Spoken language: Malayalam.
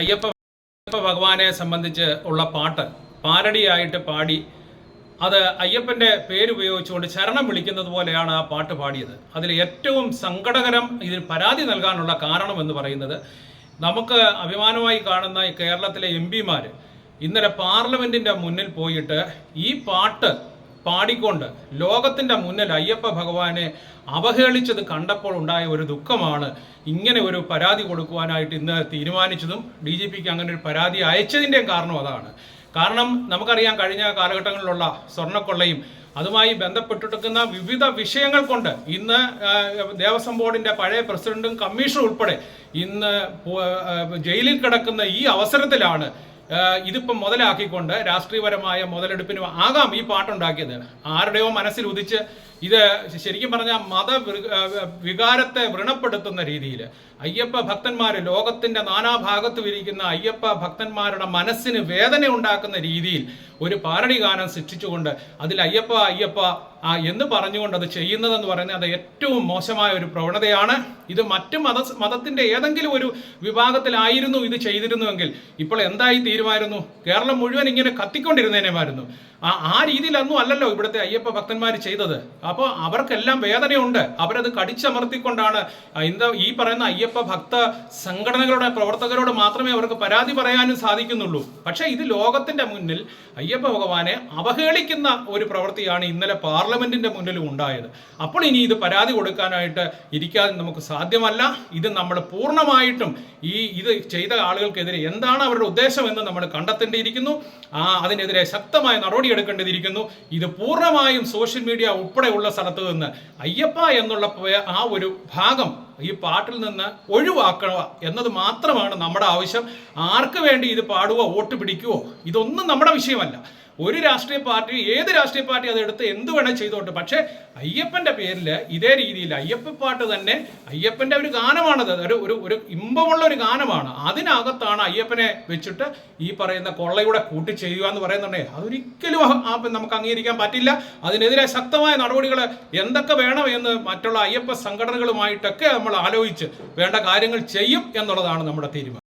അയ്യപ്പ ഭഗവാനെ സംബന്ധിച്ച് ഉള്ള പാട്ട് പാരടിയായിട്ട് പാടി അത് അയ്യപ്പന്റെ പേരുപയോഗിച്ചുകൊണ്ട് ശരണം വിളിക്കുന്നത് പോലെയാണ് ആ പാട്ട് പാടിയത്. അതിൽ ഏറ്റവും സങ്കടകരം ഇതിന് പരാതി നൽകാനുള്ള കാരണം എന്ന് പറയുന്നത് നമുക്ക് അഭിമാനമായി കാണുന്ന കേരളത്തിലെ എം പിമാർ ഇന്നലെ പാർലമെന്റിന്റെ മുന്നിൽ പോയിട്ട് ഈ പാട്ട് പാടിക്കൊണ്ട് ലോകത്തിന്റെ മുന്നിൽ അയ്യപ്പ ഭഗവാനെ അവഹേളിച്ചത് കണ്ടപ്പോൾ ഉണ്ടായ ഒരു ദുഃഖമാണ്. ഇങ്ങനെ ഒരു പരാതി കൊടുക്കുവാനായിട്ട് ഇന്ന് തീരുമാനിച്ചതും ഡി ജി പിക്ക് അങ്ങനെ ഒരു പരാതി അയച്ചതിന്റെയും കാരണം അതാണ്. കാരണം നമുക്കറിയാം കഴിഞ്ഞ കാലഘട്ടങ്ങളിലുള്ള സ്വർണക്കൊള്ളയും അതുമായി ബന്ധപ്പെട്ടിരിക്കുന്ന വിവിധ വിഷയങ്ങൾ കൊണ്ട് ഇന്ന് ദേവസ്വം ബോർഡിന്റെ പഴയ പ്രസിഡന്റും കമ്മീഷണറും ഉൾപ്പെടെ ഇന്ന് ജയിലിൽ കിടക്കുന്ന ഈ അവസരത്തിലാണ് ഇതിപ്പം മുതലാക്കിക്കൊണ്ട് രാഷ്ട്രീയപരമായ മുതലെടുപ്പിന് ആകാം ഈ പാട്ടുണ്ടാക്കിയത്. ആരുടെയോ മനസ്സിൽ ഉദിച്ച് ഇത് ശരിക്കും പറഞ്ഞാൽ മത വികാരത്തെ വ്രണപ്പെടുത്തുന്ന രീതിയിൽ. അയ്യപ്പ ഭക്തന്മാർ ലോകത്തിന്റെ നാനാഭാഗത്തും വിരിക്കുന്ന അയ്യപ്പ ഭക്തന്മാരുടെ മനസ്സിന് വേദന ഉണ്ടാക്കുന്ന രീതിയിൽ ഒരു പാരടി ഗാനം സൃഷ്ടിച്ചുകൊണ്ട് അതിൽ അയ്യപ്പ അയ്യപ്പ ആ എന്ന് പറഞ്ഞുകൊണ്ട് അത് ചെയ്യുന്നതെന്ന് പറയുന്നത് അത് ഏറ്റവും മോശമായ ഒരു പ്രവണതയാണ്. ഇത് മറ്റു മത മതത്തിന്റെ ഏതെങ്കിലും ഒരു വിഭാഗത്തിലായിരുന്നു ഇത് ചെയ്തിരുന്നുവെങ്കിൽ ഇപ്പോൾ എന്തായി തീരുമായിരുന്നു? കേരളം മുഴുവൻ ഇങ്ങനെ കത്തിക്കൊണ്ടിരുന്നേനെമായിരുന്നു ആ ആ രീതിയിലൊന്നും അല്ലല്ലോ ഇവിടുത്തെ അയ്യപ്പ ഭക്തന്മാർ ചെയ്തത്. അപ്പോൾ അവർക്കെല്ലാം വേദനയുണ്ട്. അവരത് കടിച്ചമർത്തിക്കൊണ്ടാണ് എന്താ ഈ പറയുന്ന അയ്യപ്പ ഭക്ത സംഘടനകളുടെ പ്രവർത്തകരോട് മാത്രമേ അവർക്ക് പരാതി പറയാനും സാധിക്കുന്നുള്ളൂ. പക്ഷേ ഇത് ലോകത്തിന്റെ മുന്നിൽ അയ്യപ്പ ഭഗവാനെ അവഹേളിക്കുന്ന ഒരു പ്രവൃത്തിയാണ് ഇന്നലെ പാർലമെന്റിന്റെ മുന്നിലും ഉണ്ടായത്. അപ്പോൾ ഇനി ഇത് പരാതി കൊടുക്കാനായിട്ട് ഇരിക്കാതെ നമുക്ക് സാധ്യമല്ല. ഇത് നമ്മൾ പൂർണമായിട്ടും ഈ ഇത് ചെയ്ത ആളുകൾക്കെതിരെ എന്താണ് അവരുടെ ഉദ്ദേശം എന്ന് നമ്മൾ കണ്ടെത്തേണ്ടിയിരിക്കുന്നു. ആ അതിനെതിരെ ശക്തമായ നടപടി എടുക്കേണ്ടതിരിക്കുന്നു ഇത് പൂർണമായും സോഷ്യൽ മീഡിയ ഉൾപ്പെടെയുള്ള സ്ഥലത്ത് നിന്ന് അയ്യപ്പ എന്നുള്ള ആ ഒരു ഭാഗം ഈ പാട്ടിൽ നിന്ന് ഒഴിവാക്കുക എന്നത് മാത്രമാണ് നമ്മുടെ ആവശ്യം. ആർക്ക് വേണ്ടി ഇത് പാടുവോ വോട്ട് പിടിക്കുവോ ഇതൊന്നും നമ്മുടെ വിഷയമല്ല. ഒരു രാഷ്ട്രീയ പാർട്ടി ഏത് രാഷ്ട്രീയ പാർട്ടി അത് എടുത്ത് എന്ത് വേണേൽ ചെയ്തോട്ടെ. പക്ഷേ അയ്യപ്പന്റെ പേരിൽ ഇതേ രീതിയിൽ അയ്യപ്പ പാട്ട് തന്നെ അയ്യപ്പന്റെ ഒരു ഗാനമാണത്. ഒരു ഒരു ഒരു ഇമ്പമുള്ള ഒരു ഗാനമാണ്. അതിനകത്താണ് അയ്യപ്പനെ വെച്ചിട്ട് ഈ പറയുന്ന കൊള്ളയുടെ കൂട്ടി ചെയ്യുക എന്ന് പറയുന്നുണ്ടെങ്കിൽ അതൊരിക്കലും നമുക്ക് അംഗീകരിക്കാൻ പറ്റില്ല. അതിനെതിരെ ശക്തമായ നടപടികൾ എന്തൊക്കെ വേണം എന്ന് മറ്റുള്ള അയ്യപ്പ സംഘടനകളുമായിട്ടൊക്കെ നമ്മൾ ആലോചിച്ച് വേണ്ട കാര്യങ്ങൾ ചെയ്യും എന്നുള്ളതാണ് നമ്മുടെ തീരുമാനം.